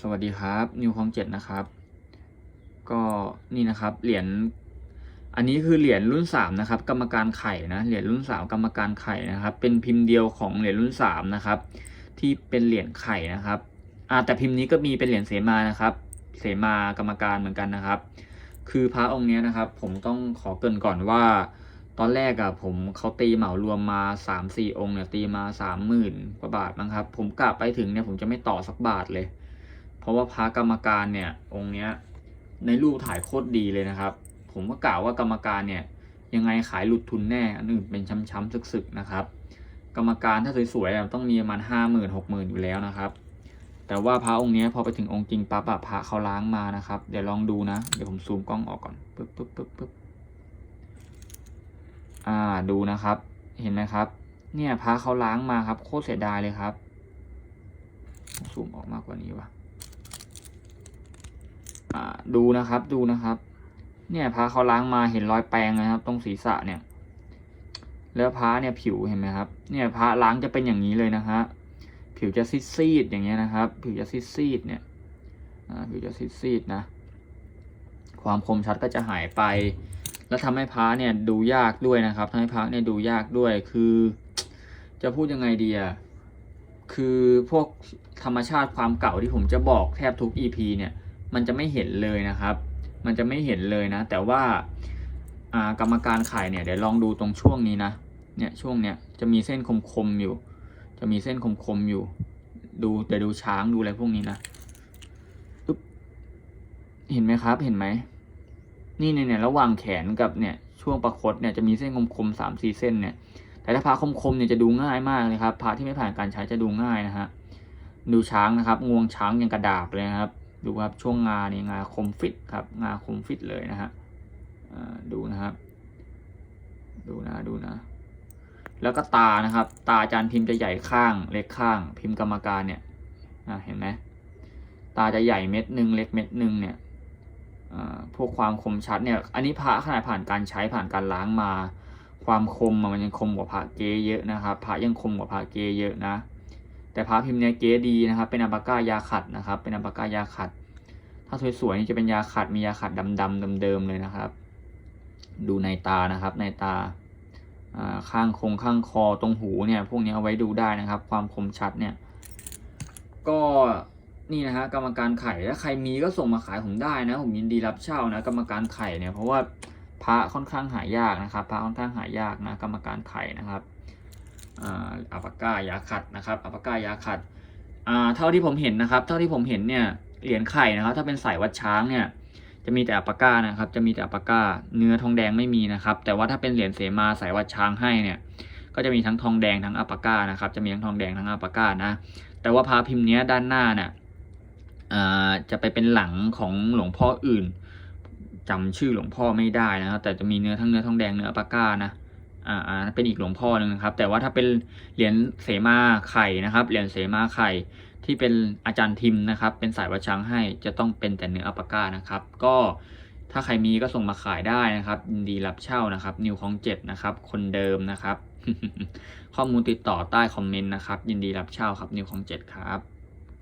สวัสดีครับนิวคลองเจ็ดนะครับ ก็นี่นะครับ เหรียญอันนี้คือเหรียญรุ่นสามนะครับ กรรมการไข่นะเหรียญรุ่นสามกรรมการไข่นะครับ เป็นพิมพ์เดียวของเหรียญรุ่นสามนะครับ ที่เป็นเหรียญไข่นะครับอ่าแต่พิมพ์นี้ก็มีเป็นเหรียญเสมานะครับ เสมากรรมการเหมือนกันนะครับ คือพระองค์เนี้ยนะครับ ผมต้องขอเกินก่อนว่า ตอนแรกอะผมเขาตีเหมารวมมาสามสี่องค์เนี่ยตีมาสามหมื่นกว่าบาทนะครับ ผมกะไปถึงเนี่ยผมจะไม่ต่อสักบาทเลย เพราะว่าพระกรรมการเนี่ยองค์เนี้ยในรูปถ่ายโคตรดีเลยนะครับ ผมก็กล่าวว่ากรรมการเนี่ยยังไงขายหลุดทุนแน่ อันอื่นเป็นช้ำๆสึกๆนะครับ กรรมการถ้าสวยๆต้องมีประมาณห้าหมื่นหกหมื่นอยู่แล้วนะครับแต่ว่าพระองค์นี้พอไปถึงองค์จริงปั๊บอะพระเขาล้างมานะครับ เดี๋ยวลองดูนะ เดี๋ยวผมซูมกล้องออกก่อนปึ๊บปึ๊บปึ๊บปึ๊บอ่าดูนะครับ เห็นไหมครับ เนี่ยพระเขาล้างมาครับ โคตรเสียดายเลยครับ ซูมออกมากกว่านี้วะ อ่าดูนะครับดูนะครับ เนี่ยพระเขาล้างมาเห็นรอยแปรงนะครับ ตรงศีรษะเนี่ย แล้วพระเนี่ยผิวเห็นไหมครับ เนี่ยพระล้างจะเป็นอย่างนี้เลยนะฮะผิวจะซีดๆอย่างเงี้ยนะครับ ผิวจะซีดๆเนี่ยผิวจะซีดๆนะ ความคมชัดก็จะหายไป แล้วทำให้พระเนี่ยดูยากด้วยนะครับทำให้พระเนี่ยดูยากด้วยคือ จะพูดยังไงดีอะคือพวกธรรมชาติความเก่าที่ผมจะบอกแทบทุก EP เนี่ย มันจะไม่เห็นเลยนะครับ มันจะไม่เห็นเลยนะ แต่ว่าากรรมการไข่เนี่ยเดี๋ยวลองดูตรงช่วงนี้นะเนี่ยช่วงเนี้ยจะมีเส้นคมๆอยู่ จะมีเส้นคมๆอยู่ ดูเดี๋ยวดูช้างดูอะไรพวกนี้นะเห็นไหมครับเห็นไหมนี่เนี่ยระหว่างแขนกับเนี่ยช่วงประคตเนี่ยจะมีเส้นคมๆสามสี่เส้นเนี่ย แต่ถ้าพาคมๆเนี่ยจะดูง่ายมากเลยครับพาที่ไม่ผ่านการใช้จะดูง่ายนะฮะดูช้างนะครับ งวงช้างยังกระดาบเลยนะครับ ดูครับช่วงงานี่งาคมฟิตครับงาคมฟิตเลยนะฮะดูนะครับ ดูนะดูนะ แล้วก็ตานะครับ ตาอาจารย์พิมพ์จะใหญ่ข้างเล็กข้าง พิมพ์กรรมการเนี่ยเห็นไหมตาจะใหญ่เม็ดหนึ่งเล็กเม็ดหนึ่งเนี่ยพวกความคมชัดเนี่ย อันนี้พระขนาดผ่านการใช้ผ่านการล้างมา ความคมมันยังคมกว่าพระเกเยอะนะครับ พระยังคมกว่าพระเกเยอะนะ แต่พระพิมพ์เนี่ยเกดีนะครับ เป็นอัปปากายาขัดนะครับ เป็นอัปปากายาขัด ถ้าสวยๆนี่จะเป็นยาขัดมียาขัดดำๆเดิมๆเลยนะครับ ดูในตานะครับ ในตาข้างคงข้างคอตรงหูเนี่ย พวกนี้เอาไว้ดูได้นะครับ ความคมชัดเนี่ย ก็นี่นะฮะกรรมการไข่ถ้าใครมีก็ส่งมาขายผมได้นะ ผมยินดีรับเช่านะ กรรมการไข่เนี่ยเพราะว่าพระค่อนข้างหายากนะครับ พระค่อนข้างหายากนะ กรรมการไข่นะครับอัปปากายาขัดนะครับอัปปากายาขัดเท่าที่ผมเห็นนะครับ เท่าที่ผมเห็นเนี่ย เหรียญไข่นะครับ ถ้าเป็นสายวัดช้างเนี่ย จะมีแต่อัปาก้านะครับ จะมีแต่อัปาก้า เนื้อทองแดงไม่มีนะครับ แต่ว่าถ้าเป็นเหรียญเสมาสายวัดช้างให้เนี่ย ก็จะมีทั้งทองแดงทั้งอัปาก้านะครับ จะมีทั้งทองแดงทั้งอัปาก้านะ แต่ว่าพาพิมพ์เนี้ยด้านหน้าเนี่ยจะไปเป็นหลังของหลวงพ่ออื่นจำชื่อหลวงพ่อไม่ได้นะครับ แต่จะมีเนื้อทั้งเนื้อทองแดงเนื้ออัปปาก้านะ อ่าเป็นอีกหลวงพ่อหนึ่งนะครับ แต่ว่าถ้าเป็นเหรียญเสมาไข่นะครับ เหรียญเสมาไข่ที่เป็นอาจารย์ทิมนะครับ เป็นสายวัดช้างให้จะต้องเป็นแต่เนื้ออัปปาก้านะครับ ก็ถ้าใครมีก็ส่งมาขายได้นะครับยินดีรับเช่านะครับ นิวของเจ็ดนะครับ คนเดิมนะครับ ข้อมูลติดต่อใต้คอมเมนต์นะครับ ยินดีรับเช่าครับนิวของเจ็ดครับ